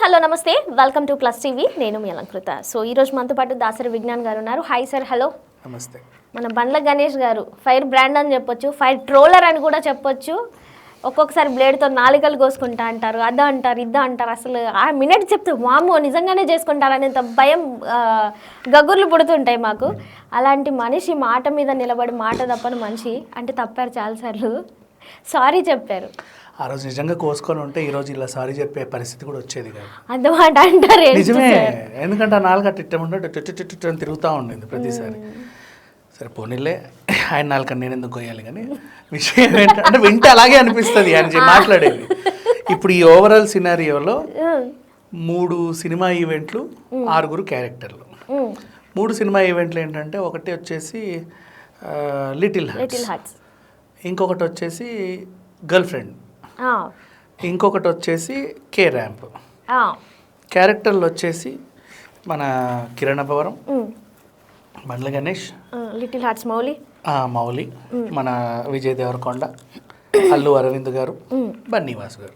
Hello నమస్తే. Welcome to plus TV నేను మీ Alankrita. So ఈ రోజు మనతో పాటు దాసరి విజ్ఞాన్ గారు ఉన్నారు. హాయ్ సార్ హలో నమస్తే. మన బండ్ల గణేష్ గారు. ఫైర్ బ్రాండ్ అని చెప్పొచ్చు ఫైర్ ట్రోలర్ అని కూడా చెప్పొచ్చు. ఒక్కొక్కసారి బ్లేడ్తో నాలుకలు కోసుకుంటా అంటారు అదా అంటారు ఇద్దా అంటారు. అసలు ఆ మినిట్ చెప్తే వామో నిజంగానే చేసుకుంటారనేంత భయం గగుర్లు పుడుతుంటాయి మాకు. అలాంటి మనిషి మాట మీద నిలబడి మాట తప్పని మనిషి అంటే తప్పారు చాలాసార్లు. సారీ చెప్పారు. ఆ రోజు నిజంగా కోసుకొని ఉంటే ఈ రోజు ఇలా సారీ చెప్పే పరిస్థితి కూడా వచ్చేది కాదు. అంటారు నిజమే? ఎందుకంటే ఆ నాలుగు అట్ట ఇట్ట ఉంటే టిట్టు టిట్టు టిట్టు అని తిరుగుతూ ఉండింది ప్రతిసారి. సరే పోనీలే ఆయన నాలుగు నేను ఎందుకు కొయ్యాలి కానీ విషయం ఏంటంటే అంటే వింటే అలాగే అనిపిస్తుంది ఆయన మాట్లాడేది. ఇప్పుడు ఈ ఓవరాల్ సినారియోలో మూడు సినిమా ఈవెంట్లు ఆరుగురు క్యారెక్టర్లు. మూడు సినిమా ఈవెంట్లు ఏంటంటే ఒకటి వచ్చేసి లిటిల్ హార్ట్స్ ఇంకొకటి వచ్చేసి గర్ల్ ఫ్రెండ్ ఇంకొకటి వచ్చేసి కే ర్యాంప్ క్యారెక్టర్లు వచ్చేసి మన కిరణ్ అపవరం బండ్ల గణేష్ లిటిల్ హార్ట్స్ మౌలి మౌలి మన విజయ్ దేవరకొండ అల్లు అరవింద్ గారు బన్నీవాస్ గారు.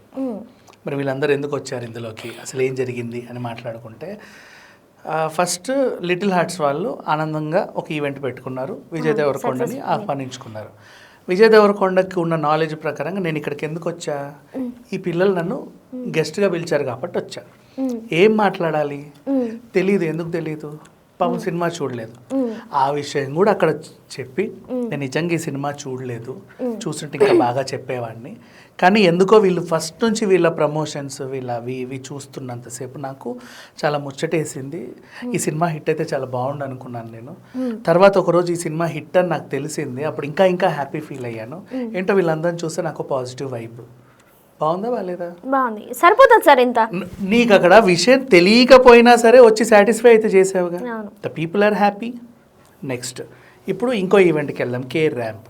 మరి వీళ్ళందరూ ఎందుకు వచ్చారు ఇందులోకి? అసలు ఏం జరిగింది అని మాట్లాడుకుంటే ఫస్ట్ లిటిల్ హార్ట్స్ వాళ్ళు ఆనందంగా ఒక ఈవెంట్ పెట్టుకున్నారు విజయ్ దేవరకొండని ఆహ్వానించుకున్నారు. విజయ్ దేవరకొండకి ఉన్న నాలెడ్జ్ ప్రకారంగా నేను ఇక్కడికి ఎందుకు వచ్చా? ఈ పిల్లలు నన్ను గెస్ట్గా పిలిచారు కాబట్టి వచ్చా. ఏం మాట్లాడాలి? తెలియదు ఎందుకు తెలియదు పాపం సినిమా చూడలేదు. ఆ విషయం కూడా అక్కడ చెప్పి నేను నిజంగా ఈ సినిమా చూడలేదు. చూస్తుంటే ఇంకా బాగా చెప్పేవాడిని. కానీ ఎందుకో వీళ్ళు ఫస్ట్ నుంచి వీళ్ళ ప్రమోషన్స్ వీళ్ళ అవి ఇవి చూస్తున్నంతసేపు నాకు చాలా ముచ్చటేసింది. ఈ సినిమా హిట్ అయితే చాలా బాగుండు అనుకున్నాను నేను. తర్వాత ఒకరోజు ఈ సినిమా హిట్ అని నాకు తెలిసింది. అప్పుడు ఇంకా ఇంకా హ్యాపీ ఫీల్ అయ్యాను. ఏంటో వీళ్ళందరిని చూస్తే నాకు పాజిటివ్ వైబ్ బాగుందా బాగాలేదా? బాగుంది. సరిపోతుంది సార్ ఇంత. నీకు అక్కడ విషయం తెలియకపోయినా సరే వచ్చి సాటిస్ఫై అయితే చేసావుగా. The people are happy next ఇప్పుడు ఇంకో ఈవెంట్కి వెళ్దాం. కేర్ ర్యాంప్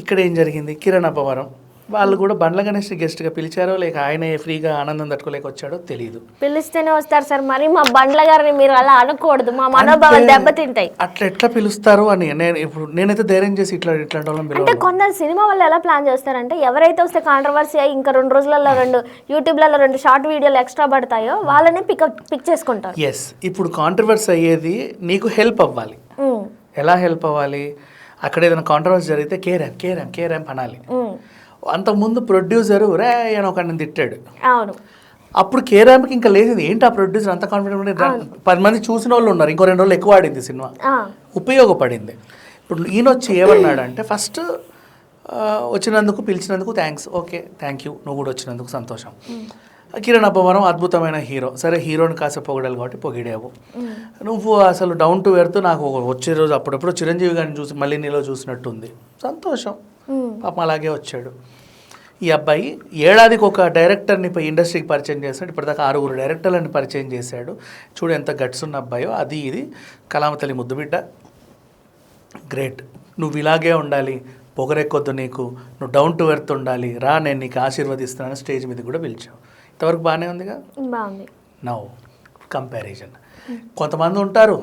ఇక్కడ ఏం జరిగింది? కిరణ్ అపవరం వాళ్ళు కూడా బండ్ల గణేష్ గెస్ట్గా పిలిచారో లేక ఆయన ఫ్రీగా ఆనందం తట్టుకోలేక వచ్చాడో తెలియదు పిలిస్తేనే వస్తారు సార్. మరి మా బండ్ల గారిని మీరు అలా అనకూడదు. మా మనోభావాలు అంటే దెబ్బతింటాయి. అట్లా ఎట్లా పిలుస్తారు అని నేను ఇప్పుడు నేనైతే ధైర్యం చేసి ఇట్లా ఇట్లాంటి వాళ్ళని అంటే కొందరు సినిమా వాళ్ళు ఎలా ప్లాన్ చేస్తారంటే ఎవరైతే వస్తే కాంట్రవర్సీ అయ్యి ఇంకా రెండు రోజులలో రెండు యూట్యూబ్లలో రెండు షార్ట్ వీడియోలు ఎక్స్ట్రా పడతాయో వాళ్ళని పికప్ పిక్ చేసుకుంటారు. ఎస్ ఇప్పుడు కాంట్రవర్సీ అయ్యేది నీకు హెల్ప్ అవ్వాలి. ఎలా హెల్ప్ అవ్వాలి? అక్కడ ఏదైనా కాంట్రవర్సీ జరిగితే K ramp K ramp K ramp అనాలి. అంతకుముందు ప్రొడ్యూసరు రే అని ఒక తిట్టాడు. అవును. అప్పుడు కేరామ్కి ఇంకా లేదు ఏంటి ఆ ప్రొడ్యూసర్ అంత కాన్ఫిడెంట్ పది మంది చూసిన వాళ్ళు ఉన్నారు ఇంకో రెండు రోజులు ఎక్కువ ఆడింది సినిమా. ఉపయోగపడింది. ఇప్పుడు ఈయన వచ్చి ఏమన్నాడంటే ఫస్ట్ వచ్చినందుకు పిలిచినందుకు థ్యాంక్స్ ఓకే థ్యాంక్ యూ నువ్వు కూడా వచ్చినందుకు సంతోషం. కిరణ్ అబ్బవరం అద్భుతమైన హీరో. సరే హీరోని కాసేపు పొగిడాలి కాబట్టి పొగిడావు. నువ్వు అసలు డౌన్ టు ఎర్త్ నాకు వచ్చే రోజు అప్పుడప్పుడు చిరంజీవి గారిని చూసి మళ్ళీ నీలో చూసినట్టుంది. సంతోషం. పాపం అలాగే వచ్చాడు. ఈ అబ్బాయి ఏడాదికి ఒక డైరెక్టర్ని ఇండస్ట్రీకి పరిచయం చేస్తాడు ఇప్పటిదాకా ఆరుగురు డైరెక్టర్లని పరిచయం చేశాడు. చూడు ఎంత గట్స్ ఉన్న అబ్బాయో అది ఇది. కలామతల్లి ముద్దుబిడ్డ గ్రేట్. నువ్వు ఇలాగే ఉండాలి. పొగరెక్కొద్దు నీకు. నువ్వు డౌన్ టు ఎర్త్ ఉండాలి. రా నేను నీకు ఆశీర్వదిస్తున్నాను స్టేజ్ మీద కూడా పిలిచావు. ఇంతవరకు బాగానే ఉందిగా? బాగుంది. Now comparison. కొంతమంది ఉంటారు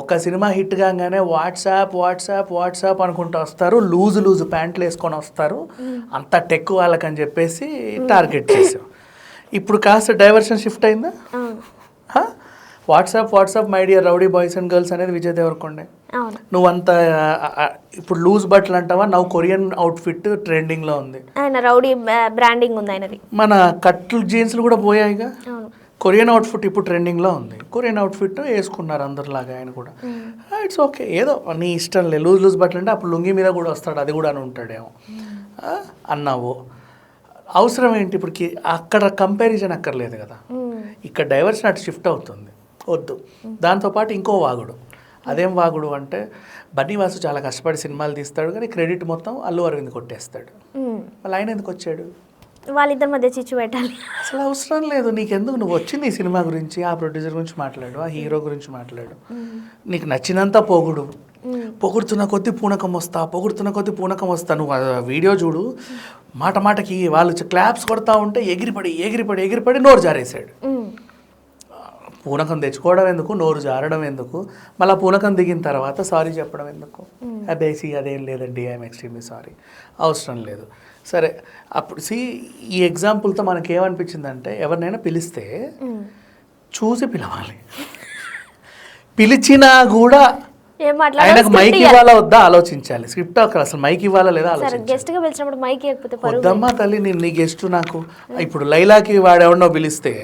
ఒక్క సినిమా హిట్ కాగానే వాట్సాప్ వాట్సాప్ వాట్సాప్ అనుకుంటూ వస్తారు. లూజు లూజు ప్యాంట్లు వేసుకొని వస్తారు. అంత టెక్ వాళ్ళకని చెప్పేసి టార్గెట్ చేసాం. ఇప్పుడు కాస్త డైవర్షన్ షిఫ్ట్ అయిందా? WhatsApp WhatsApp my dear rowdy boys and girls అనేది విజయ్ దేవరకొండే. నువ్వంత ఇప్పుడు లూజ్ బట్టలు అంటావా? నవ్వు కొరియన్ అవుట్ఫిట్ ట్రెండింగ్లో ఉంది. ఆయన రౌడీ బ్రాండింగ్ ఉంది ఆయనది. మన కట్లు జీన్స్లు కూడా పోయాయిగా? కొరియన్ అవుట్ఫిట్ ఇప్పుడు ట్రెండింగ్లో ఉంది. కొరియన్ అవుట్ఫిట్ వేసుకున్నారు అందరిలాగా ఆయన కూడా. It's okay. ఏదో నీ ఇష్టం లే లూజ్ లూజ్ బట్టలు అంటే అప్పుడు లుంగి మీద కూడా వస్తాడు అది కూడా అని ఉంటాడేమో. అన్నావు. అవసరం ఏంటి ఇప్పటికి అక్కడ కంపారిజన్ అక్కర్లేదు కదా. ఇక్కడ డైవర్షన్ అటు షిఫ్ట్ అవుతుంది. వద్దు. దాంతోపాటు ఇంకో వాగుడు. అదేం వాగుడు అంటే బన్నీవాసు చాలా కష్టపడి సినిమాలు తీస్తాడు కానీ క్రెడిట్ మొత్తం అల్లు అరవింద్ కొట్టేస్తాడు. మళ్ళీ ఆయన ఎందుకు వచ్చాడు? వాళ్ళిద్దరి మధ్య చిచ్చు పెట్టాలి. అసలు అవసరం లేదు. నీకెందుకు? నువ్వు వచ్చింది ఈ సినిమా గురించి ఆ ప్రొడ్యూసర్ గురించి మాట్లాడు ఆ హీరో గురించి మాట్లాడు. నీకు నచ్చినంత పొగుడు. పొగుడుతున్న కొద్దీ పూనకం వస్తా పొగుడుతున్న కొద్దీ పూనకం వస్తా. నువ్వు ఆ వీడియో చూడు. మాట మాటకి వాళ్ళు క్లాప్స్ కొడతా ఉంటే ఎగిరిపడి ఎగిరిపడి ఎగిరిపడి నోరు జారేసాడు పూనకం తెచ్చుకోవడం ఎందుకు? నోరు జారడం ఎందుకు? మళ్ళీ పూనకం దిగిన తర్వాత సారీ చెప్పడం ఎందుకు? అదేసి అదేం లేదండి ఐఎమ్ ఎక్స్ట్రీమ్లీ సారీ అవసరం లేదు. సరే అప్పుడు సి ఈ ఎగ్జాంపుల్తో మనకి ఏమనిపించిందంటే ఎవరినైనా పిలిస్తే చూసి పిలవాలి. పిలిచినా కూడా ఆయనకు మైక్ ఇవ్వాలా వద్దా? ఆలోచించాలి. స్క్రిప్ట్ అక్కడ అసలు మైక్ ఇవ్వాలా లేదా? ఆలోచించాలి. మైక్ వద్దమ్మా తల్లి నేను నీ గెస్ట్ నాకు. ఇప్పుడు లైలాకి వాడెవడో పిలిస్తే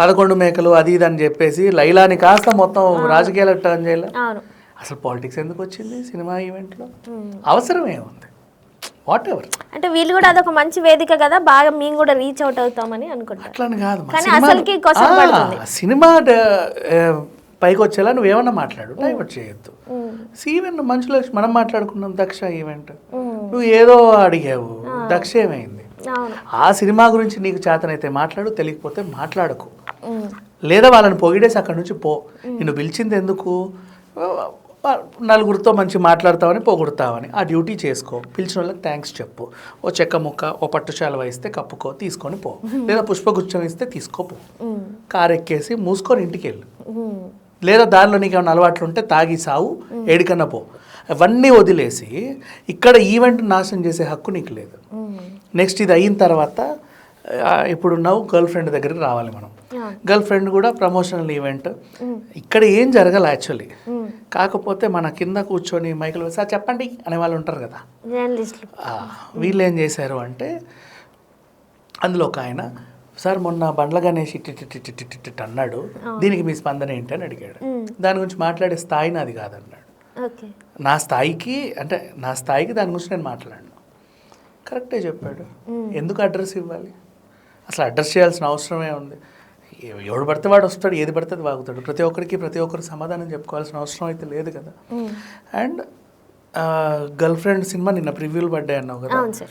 పదకొండు మేకలు అది ఇది అని చెప్పేసి లైలాని కాస్త మొత్తం రాజకీయాలకు టర్న్ చేయాలి. అసలు పాలిటిక్స్ ఎందుకు వచ్చింది సినిమా ఈవెంట్లో అవసరం ఏముంది వాట్ ఎవర్ అంటే వీళ్ళు కూడా అదొక మంచి వేదిక కదా బాగా మేము కూడా రీచ్ అవుట్ అవుతామని అట్లని కాదు కానీ అసలుకి. సినిమా పైకి వచ్చేలా నువ్వేమన్నా మాట్లాడు డైవర్ట్ చేయొద్దు ఈవెంట్ మంచులో మనం మాట్లాడుకున్నాం దక్ష ఈవెంట్. నువ్వు ఏదో అడిగావు దక్ష ఏమైంది? ఆ సినిమా గురించి నీకు చేతనైతే మాట్లాడు తెలియకపోతే మాట్లాడకు. లేదా వాళ్ళని పొగిడేసి అక్కడి నుంచి పో. నిన్ను పిలిచింది ఎందుకు? నలుగురితో మంచి మాట్లాడతావని పొగుడతావని. ఆ డ్యూటీ చేసుకో. పిలిచిన వాళ్ళకి థ్యాంక్స్ చెప్పు. ఓ చెక్క ముక్క ఓ పట్టుశాల ఇస్తే కప్పుకో తీసుకొని పో. లేదా పుష్పగుచ్చం ఇస్తే తీసుకోపో కారు ఎక్కేసి మూసుకొని ఇంటికి వెళ్ళు లేదా దారిలో నీకు ఏమైనా అలవాట్లు ఉంటే తాగి సావు ఏడికన్నా పో. అవన్నీ వదిలేసి ఇక్కడ ఈవెంట్ నాశనం చేసే హక్కు నీకు లేదు. నెక్స్ట్ ఇది అయిన తర్వాత ఇప్పుడు నవ్వు గర్ల్ ఫ్రెండ్ దగ్గరికి రావాలి మనం. గర్ల్ ఫ్రెండ్ కూడా ప్రమోషనల్ ఈవెంట్. ఇక్కడ ఏం జరగాలి యాక్చువల్లీ? కాకపోతే మన కింద కూర్చొని మైకులు సార్ చెప్పండి అనే వాళ్ళు ఉంటారు కదా. వీళ్ళు ఏం చేశారు అంటే అందులో ఒక ఆయన సార్ మొన్న బండ్ల గణేష్ అన్నాడు దీనికి మీ స్పందన ఏంటి? అని అడిగాడు. దాని గురించి మాట్లాడే స్థాయి నాది కాదన్నాడు. నా స్థాయికి అంటే నా స్థాయికి దాని గురించి నేను మాట్లాడను. కరెక్టే చెప్పాడు. ఎందుకు అడ్రస్ ఇవ్వాలి? అసలు అడ్రస్ చేయాల్సిన అవసరమే ఉంది. ఎవడు పడితే వాడు వస్తాడు ఏది పడితే అది వాగుతాడు. ప్రతి ఒక్కరికి ప్రతి ఒక్కరు సమాధానం చెప్పుకోవాల్సిన అవసరం అయితే లేదు కదా. అండ్ గర్ల్ ఫ్రెండ్ సినిమా నిన్న ప్రివ్యూలు పడ్డాయి అన్నావు కదా.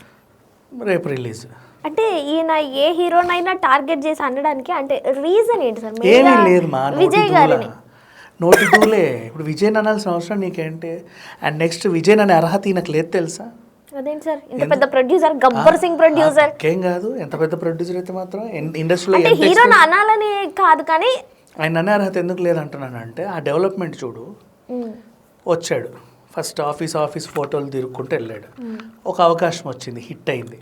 రేపు రిలీజ్. అంటే ఈయన ఏ హీరోనైనా టార్గెట్ చేసి అనడానికి అంటే రీజన్ ఏంటి సార్? ఏమీ లేదు మా విజయ్ గారిని. నోటి ఇప్పుడు విజయ్ అనాల్సిన అవసరం నీకేంటి? అండ్ నెక్స్ట్ విజయ్ అనే అర్హత ఈయనకు లేదు తెలుసా? అదేంటి సార్? ఇంత పెద్ద ప్రొడ్యూసర్ గబ్బర్ సింగ్ ప్రొడ్యూసర్ ఏం కాదు. ఎంత పెద్ద ప్రొడ్యూసర్ అయితే మాత్రం ఇండస్ట్రీలో అంటే హీరోని అనాలని కాదు కానీ ఆయన అనే అర్హత ఎందుకు లేదంటున్నాను అంటే ఆ డెవలప్మెంట్ చూడు. వచ్చాడు. ఫస్ట్ ఆఫీస్ ఆఫీస్ ఫోటోలు తిరుక్కుంటూ వెళ్ళాడు. ఒక అవకాశం వచ్చింది హిట్ అయింది.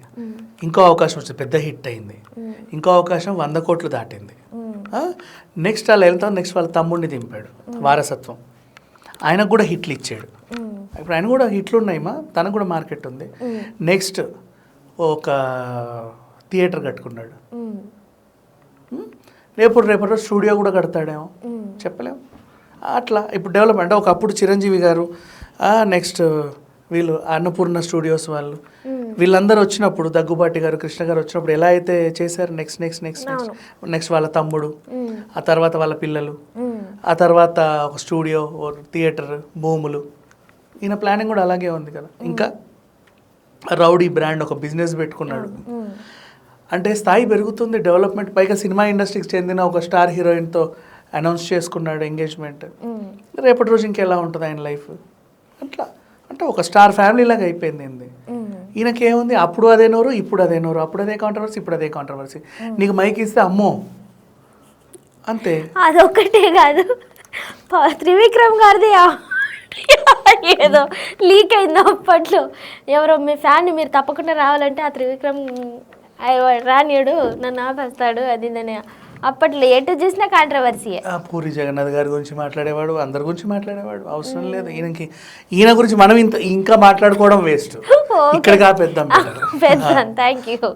ఇంకో అవకాశం వచ్చింది పెద్ద హిట్ అయింది. ఇంకో అవకాశం వంద కోట్లు దాటింది. నెక్స్ట్ అలా వెళ్తాం నెక్స్ట్ వాళ్ళ తమ్ముడిని దింపాడు. వారసత్వం. ఆయనకు కూడా హిట్లు ఇచ్చాడు. ఇప్పుడు ఆయన కూడా హిట్లు ఉన్నాయమ్మా తనకు కూడా మార్కెట్ ఉంది. నెక్స్ట్ ఒక థియేటర్ కట్టుకున్నాడు? రేపు రేపటి రోజు స్టూడియో కూడా కడతాడేమో. ఉమ్, చెప్పలేం. అట్లా ఇప్పుడు డెవలప్మెంట్ ఒకప్పుడు చిరంజీవి గారు నెక్స్ట్ వీళ్ళు అన్నపూర్ణ స్టూడియోస్ వాళ్ళు. వీళ్ళందరూ వచ్చినప్పుడు దగ్గుబాటి గారు కృష్ణ గారు వచ్చినప్పుడు ఎలా అయితే చేశారు next next next next next వాళ్ళ తమ్ముడు ఆ తర్వాత వాళ్ళ పిల్లలు ఆ తర్వాత ఒక స్టూడియో థియేటర్ భూములు. ఈయన ప్లానింగ్ కూడా అలాగే ఉంది కదా. ఇంకా రౌడీ బ్రాండ్ ఒక బిజినెస్ పెట్టుకున్నాడు. అంటే స్థాయి పెరుగుతుంది డెవలప్మెంట్ పైగా సినిమా ఇండస్ట్రీకి చెందిన ఒక స్టార్ హీరోయిన్తో అనౌన్స్ చేసుకున్నాడు ఎంగేజ్మెంట్ రేపటి రోజు ఇంకెలా ఉంటుంది ఆయన లైఫ్ అట్లా. అంటే ఒక స్టార్ ఫ్యామిలీ లాగా అయిపోయింది ఏంది? ఈయనకేముంది? అప్పుడు అదే నోరు ఇప్పుడు అదే నోరు అప్పుడు అదే కాంట్రవర్సీ ఇప్పుడు అదే కాంట్రవర్సీ నీకు మైక్ ఇస్తే అమ్మో! అంతే. అదొక్కటే కాదు. త్రివిక్రమ్ గారిది. ఏదో లీక్ అయింది అప్పట్లో. ఎవరో మీ ఫ్యాన్ మీరు తప్పకుండా రావాలంటే ఆ త్రివిక్రమ్ రానియడు నన్ను ఆపేస్తాడు అది ఇదని అప్పట్లో ఎటు చూసినా కాంట్రవర్సీయే ఆ పూరి జగన్నాథ్ గారి గురించి మాట్లాడేవాడు అందరి గురించి మాట్లాడేవాడు అవసరం లేదు. ఈయనకి ఈయన గురించి మనం ఇంత ఇంకా మాట్లాడుకోవడం వేస్ట్ ఆపేద్దాం. better. పెద్ద థ్యాంక్ యూ